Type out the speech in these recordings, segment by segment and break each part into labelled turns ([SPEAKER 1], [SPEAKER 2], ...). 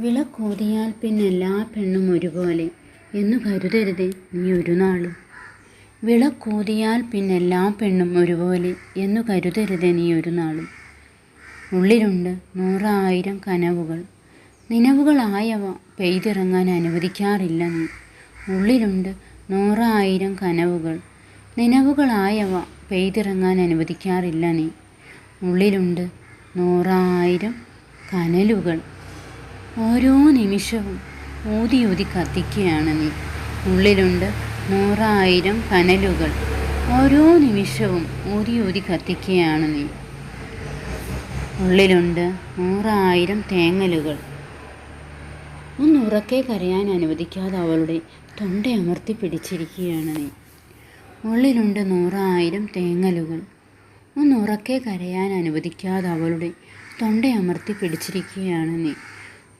[SPEAKER 1] വിളക്കോതിയാൽ പിന്നെല്ലാ പെണ്ണും ഒരുപോലെ എന്ന് കരുതരുത് നീ ഒരു നാളും. വിളക്കൂതിയാൽ പിന്നെ എല്ലാ പെണ്ണും ഒരുപോലെ എന്നു കരുതരുത് നീ ഒരു നാളും. ഉള്ളിലുണ്ട് നൂറായിരം കനവുകൾ. നിലവുകളായവ പെയ്തിറങ്ങാൻ അനുവദിക്കാറില്ല നീ. ഉള്ളിലുണ്ട് നൂറായിരം കനവുകൾ. നിലവുകളായവ പെയ്തിറങ്ങാൻ അനുവദിക്കാറില്ല നീ. ഉള്ളിലുണ്ട് നൂറായിരം കനലുകൾ. ഓരോ നിമിഷവും ഊതി ഊതി കത്തിക്കുകയാണ് നീ. ഉള്ളിലുണ്ട് നൂറായിരം കനലുകൾ. ഓരോ നിമിഷവും ഊതി ഊതി കത്തിക്കുകയാണ് നീ. ഉള്ളിലുണ്ട് നൂറായിരം തേങ്ങലുകൾ. ഒന്ന് ഒന്നുറക്കെ കരയാൻ അനുവദിക്കാതെ അവളുടെ തൊണ്ടയമർത്തി പിടിച്ചിരിക്കുകയാണ് നീ. ഉള്ളിലുണ്ട് നൂറായിരം തേങ്ങലുകൾ. ഒന്ന് ഒന്നുറക്കെ കരയാൻ അനുവദിക്കാതെ അവളുടെ തൊണ്ടയമർത്തി പിടിച്ചിരിക്കുകയാണ് നീ.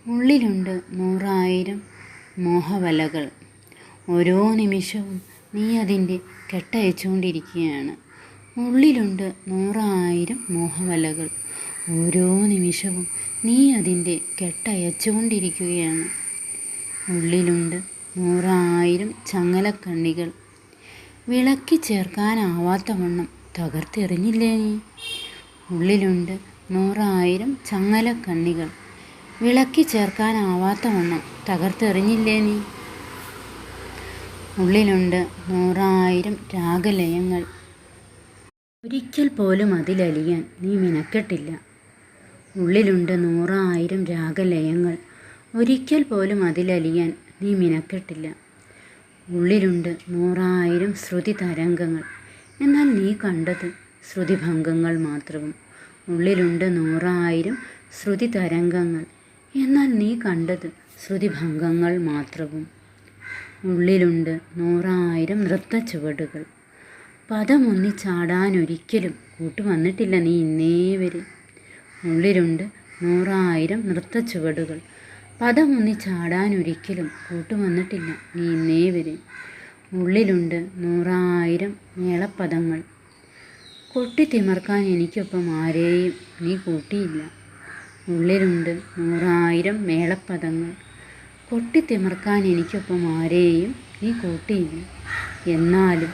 [SPEAKER 1] ഉള്ളിലുണ്ട് നൂറായിരം മോഹവലകൾ. ഓരോ നിമിഷവും നീ അതിന്റെ കെട്ടയച്ചുകൊണ്ടിരിക്കുകയാണ്. ഉള്ളിലുണ്ട് നൂറായിരം മോഹവലകൾ. ഓരോ നിമിഷവും നീ അതിന്റെ കെട്ടയച്ചുകൊണ്ടിരിക്കുകയാണ്. ഉള്ളിലുണ്ട് നൂറായിരം ചങ്ങലക്കണ്ണികൾ. വിളക്കി ചേർക്കാനാവാത്ത വണ്ണം തകർത്തെറിഞ്ഞില്ലേ നീ? ഉള്ളിലുണ്ട് നൂറായിരം ചങ്ങലക്കണ്ണികൾ. വിളക്കി ചേർക്കാനാവാത്ത വണ്ണം തകർത്തെറിഞ്ഞില്ലേ നീ? ഉള്ളിലുണ്ട് നൂറായിരം രാഗലയങ്ങൾ. ഒരിക്കൽ പോലും അതിലലിയാൻ നീ മിനക്കെട്ടില്ല. ഉള്ളിലുണ്ട് നൂറായിരം രാഗലയങ്ങൾ. ഒരിക്കൽ പോലും അതിലലിയാൻ നീ മിനക്കെട്ടില്ല. ഉള്ളിലുണ്ട് നൂറായിരം ശ്രുതി തരംഗങ്ങൾ. എന്നാൽ നീ കണ്ടത് ശ്രുതിഭംഗങ്ങൾ മാത്രവും. ഉള്ളിലുണ്ട് നൂറായിരം ശ്രുതി തരംഗങ്ങൾ. എന്നാൽ നീ കണ്ടത് ശ്രുതിഭംഗങ്ങൾ മാത്രവും. ഉള്ളിലുണ്ട് നൂറായിരം നൃത്ത ചുവടുകൾ പദമൊന്നിച്ചാടാനൊരിക്കലും കൂട്ടുവന്നിട്ടില്ല നീ ഇന്നേ വരെ. ഉള്ളിലുണ്ട് നൂറായിരം നൃത്ത ചുവടുകൾ പദമൊന്നിച്ചാടാനൊരിക്കലും കൂട്ടുവന്നിട്ടില്ല നീ ഇന്നേ വരെ. ഉള്ളിലുണ്ട് നൂറായിരം മേളപ്പദങ്ങൾ. കൊട്ടിത്തിമർക്കാൻ എനിക്കൊപ്പം ആരെയും നീ കൂട്ടിയില്ല. ഉള്ളിലുണ്ട് നൂറായിരം മേളപ്പദങ്ങൾ. കൊട്ടിത്തിമർക്കാൻ എനിക്കൊപ്പം ആരെയും നീ കൂട്ടിയില്ല. എന്നാലും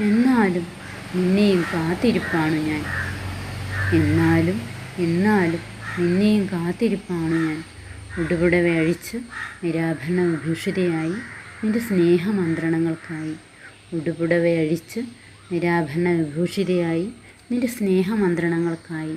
[SPEAKER 1] എന്നാലും നിന്നെയും കാത്തിരിപ്പാണ് ഞാൻ. എന്നാലും എന്നാലും നിന്നെയും കാത്തിരിപ്പാണ് ഞാൻ. ഉടുപുടവെ അഴിച്ച് നിരാഭരണ വിഭൂഷിതയായി നിന്റെ സ്നേഹമന്ത്രണങ്ങൾക്കായി. ഉടുപുടവ അഴിച്ച് നിരാഭരണ വിഭൂഷിതയായി നിന്റെ സ്നേഹമന്ത്രണങ്ങൾക്കായി.